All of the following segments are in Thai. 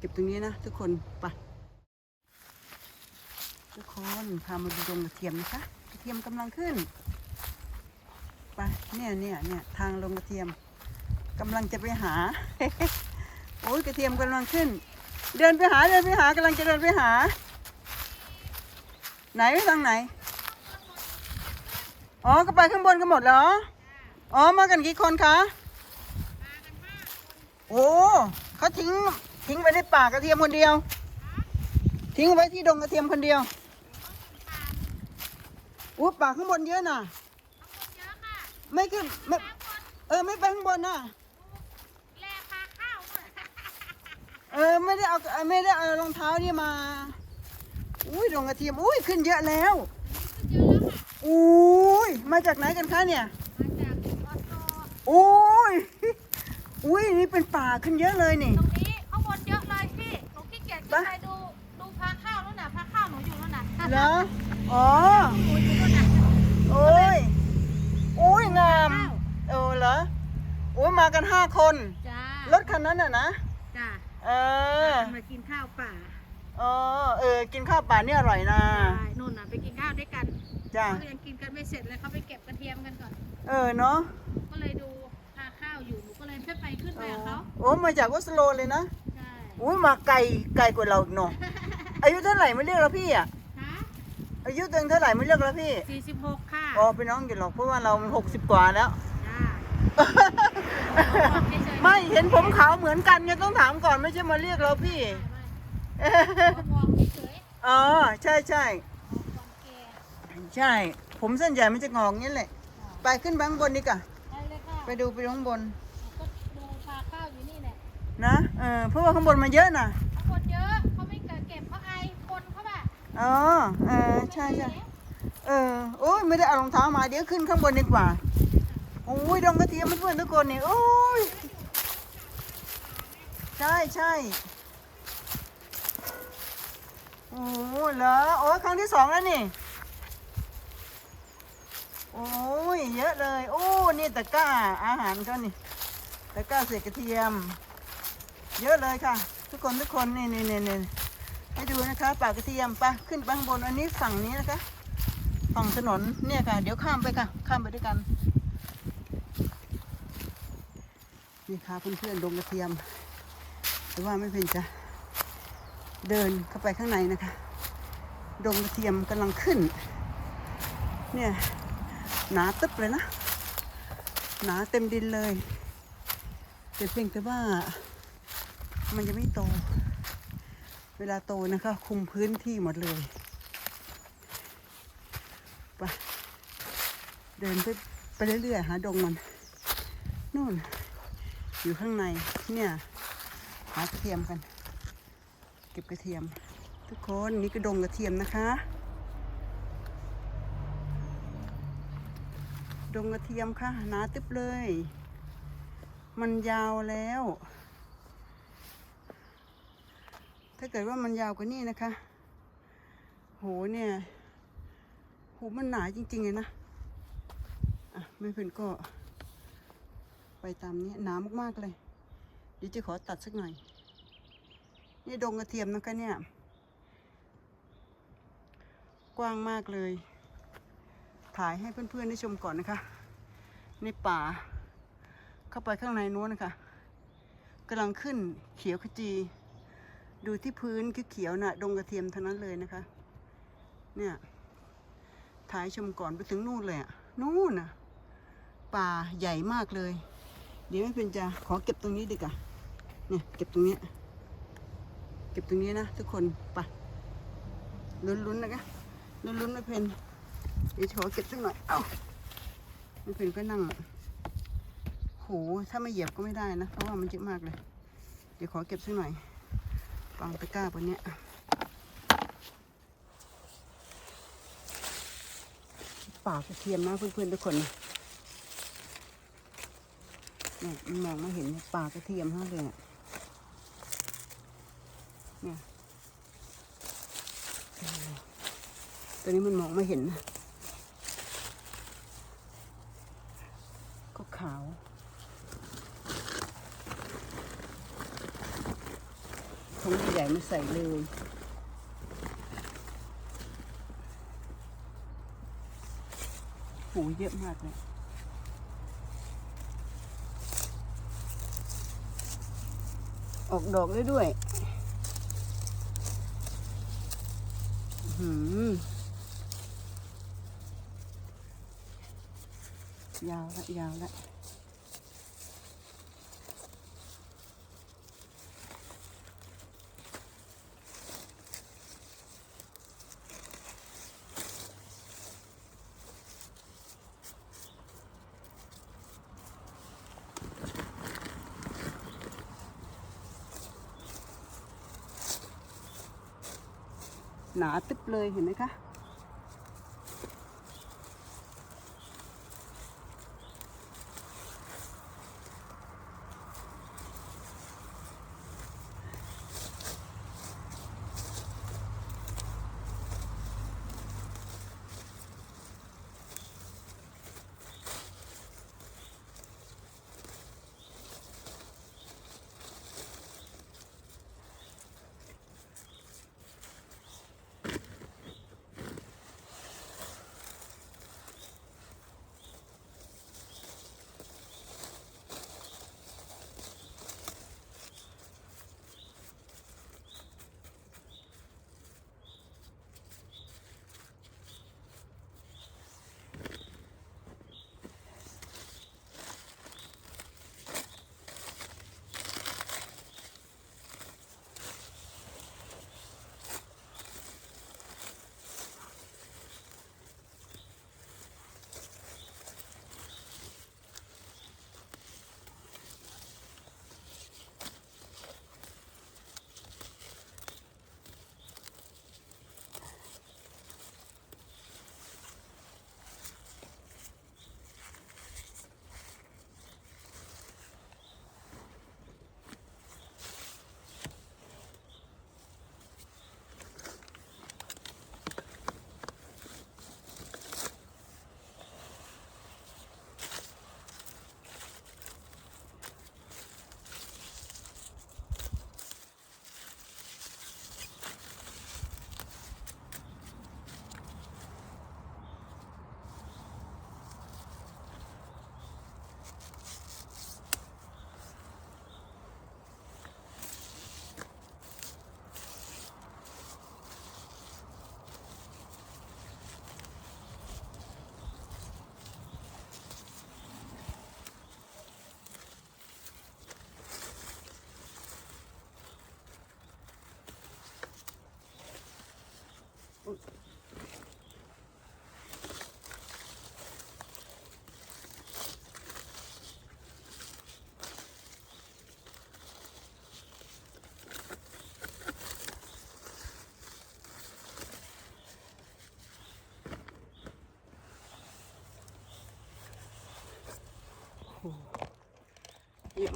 เก็บตรงนี้นะทุกคนไปทุกคนพามาดูดงกระเทียมนะคะกระเทียมกำลังขึ้นไปเนี่ยเนี่ยเนี่ยทางลงกระเทียมกำลังจะไปหาโอ้ยกระเทียมกำลังขึ้น เดินไปหาเดินไปหากำลังจะเดินไปหา ไหนไปทางไหนอ๋อก็ไปข้างบนกันหมดเหรออ๋อมากันกี่คนคะโอ้เขาทิ้ง ทิ้งไว้ในป่ากระเทียมคนเดียว ทิ้งไว้ที่ดงกระเทียมคนเดียวอู้ป่าข้างบนเยอะน่ะเยอะค่ะไม่ขึ้นไม่ข้างบนเออไม่ไปข้างบนน่ะแลพาข้าวเลยเออไม่ได้เอาไม่ได้เอารองเท้านี่มา อุ้ยดงกระเทียมอุ้ยขึ้นเยอะแล้วเยอะแล้วค่ะอุ้ยมาจากไหนกันคะเนี่ยมาจากออโต้อุ้ยอุ้ยนี่เป็นป่าขึ้นเยอะเลยนี่ เหรอ อ๋อหนูอยู่นู่นน่ะโอ้ยโอ้ยงามข้าวเออเหรอ โอ้ยมากันห้าคน จ้ารถคันนั้นน่ะนะ จ้าเออ มากินข้าวป่าอ๋อ เออ กินข้าวป่านี่อร่อยนะ ใช่นู่นน่ะไปกินข้าวด้วยกันจ้าเขายังกินกันไม่เสร็จเลยเขาไปเก็บกระเทียมกันก่อน เออเนาะ ก็เลยดูพาข้าวอยู่หนูก็เลยขึ้นไปขึ้นไปกับเขาโอ้มาจากออสโลเลยนะ ใช่ อุ้ยมาไกลไกลกว่าเราอีกเนาะอายุเท่าไหร่ไม่เรียกแล้วพี่อะฮะ อายุตัวเองเท่าไหร่ไม่เรียกแล้วพี่สี่สิบหกค่ะอ๋อเป็นน้องอยู่หรอกเพราะว่าเรามันหกสิบกว่าแล้ว จ้าไม่เห็นผมขาวเหมือนกันไงต้องถามก่อนไม่ใช่มาเรียกเราพี่มองเฉยอ๋อใช่ใช่ๆมองแกใช่ ผมเส้นใหญ่มันจะงอกอย่างนี้แหละไปขึ้นไปข้างบนดีกว่าได้เลยค่ะไปดูไปดูข้างบน ก็ดูพาข้าวอยู่นี่แหละนะเออเพราะว่าข้างบนมันเยอะนะ อ๋อเออใช่ใช่เออโอ้ยไม่ได้เอารองเท้ามาเดี๋ยวขึ้นข้างบนดีกว่าโอ้ยดงกระเทียมเพื่อนทุกคนนี่โอ้ยใช่ใช่โอ้เหรอโอ้ยครั้งที่สองแล้วนี่โอ้ยเยอะเลย โอ้นี่ตะกร้าอาหารเขานี่ตะกร้าเศษกระเทียม เยอะเลยค่ะ ทุกคนทุกคนนี่นี่นี่นี่ ให้ดูนะคะป่ากระเทียมไปขึ้นไปข้างบนอันนี้ฝั่งนี้นะคะ ฝั่งถนนเนี่ยค่ะ เดี๋ยวข้ามไปค่ะ ข้ามไปด้วยกัน นี่ค่ะเพื่อนๆดงกระเทียมแต่ว่าไม่เป็นจะเดินเข้าไปข้างในนะคะดงกระเทียมกำลังขึ้น เนี่ยหนาตึ๊บเลยนะ หนาเต็มดินเลยแต่เพียงแต่ว่ามันจะไม่โต เวลาโตนะคะคุมพื้นที่หมดเลยไปเดินไปไปเรื่อยๆหาดงมันนู่น อยู่ข้างในเนี่ยหากระเทียมกัน เก็บกระเทียม ทุกคนนี่ก็ดงกระเทียมนะคะ ดงกระเทียมค่ะหนาตึ๊บเลย มันยาวแล้ว ถ้าเกิดว่ามันยาวกว่านี้นะคะ โหเนี่ยโหมันหนาจริงๆเลยนะ อะไม่เพื่อนก็ ไปตามนี้หนามากๆเลยเดี๋ยวจะขอตัดสักหน่อย นี่ดงกระเทียมนะคะเนี่ย กว้างมากเลย ถ่ายให้เพื่อนๆได้ชมก่อนนะคะ ในป่า เข้าไปข้างในนู้นนะคะกำลังขึ้นเขียวขจี ดูที่พื้นเขียวๆน่ะ ดงกระเทียมเท่านั้นเลยนะคะ เนี่ยถ่ายชมก่อนไปถึงนู่นเลยอะนู่นน่ะป่าใหญ่มากเลย เดี๋ยวไม่เป็นจะขอเก็บตรงนี้ดีกว่าเนี่ยเก็บตรงนี้ เก็บตรงนี้นะทุกคนไปลุ้นๆนะคะลุ้นๆไม่เพนเดี๋ยวขอเก็บสักหน่อยเอาไม่เพนก็นั่งโหถ้าไม่เหยียบก็ไม่ได้นะเพราะว่ามันเยอะมากเลย เดี๋ยวขอเก็บสักหน่อย ฟังตะกร้าบนเนี้ยปากระเทียมนะเพื่อนๆทุกคนเนี่ยมันมองไม่เห็นป่ากระเทียมเท่านั้นเลยอะเนี่ยเออตัวนี้มันมองไม่เห็นนะก็ขาว ของ ลูก ใส่เลยโหเยอะมากเลยออกดอกได้ด้วย หือยาวละยาวละ หนาตึ๊บเลยเห็นไหมคะ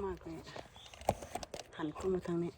มากเลยหันขึ้นมาทางนี้